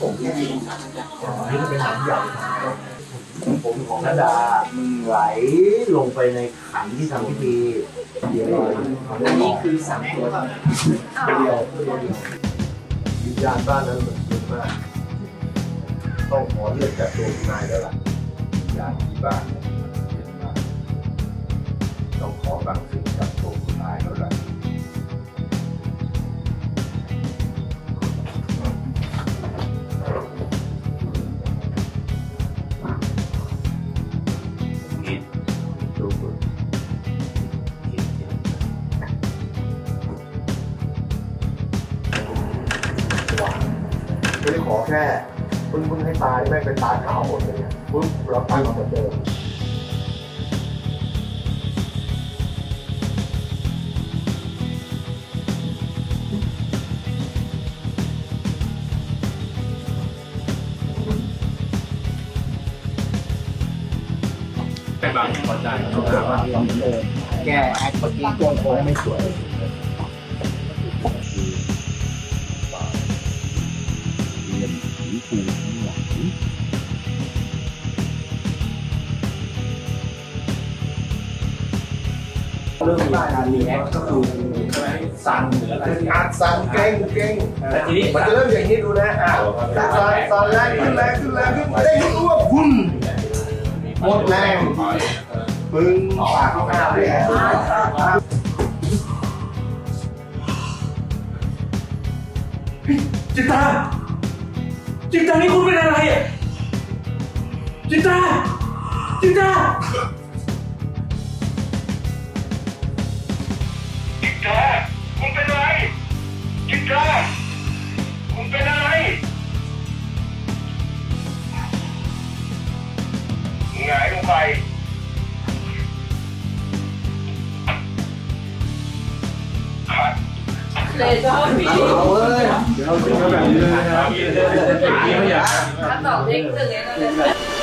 ผมที่ดีนี่จะเป็นหนังใหญ่ผมของนาดาไหลลงไปในขันที่ทำพิธีเดียวอันนี้คือสามตัวเดียววิญญาณบ้านนั้นมันเป็นมาก ต้องขอเลือดจากตัวคุณนายแล้วล่ะญาตที่บ้านต้องขอบางสิ่งจากตัวคุณนายแล้วล่ะ ขอแค่พึ่งพึ่งให้ตายไม่เป็นตาขาวหมดเลยเนี่ยปุ๊บเราตั้งมาเหมือนเดิมไปบางพอใจแกแอคเมื่อกี้ตัวโค้งไม่สวย เรื่องการรีแอคก็คือสั่นหรืออะไรอัดสั่นเก่งเก่งแต่ทีนี้มันจะเริ่มอย่างนี้ดูนะอะสั่นสั่นแรงขึ้นแรงขึ้นแรงขึ้นได้รู้ว่าพุ่นหมดแรงปึ้งปากเข้าหน้าเลยจิตตา จิตตานี่คุณเป็นอะไรอะจิตตา จิตตา หงายลงไปเลยชอบพี่เอาเว้ยเดี๋ยวเราจะแบบนี้เลยนะครับถ้าตอบเด็กหนึ่งเองก็เลย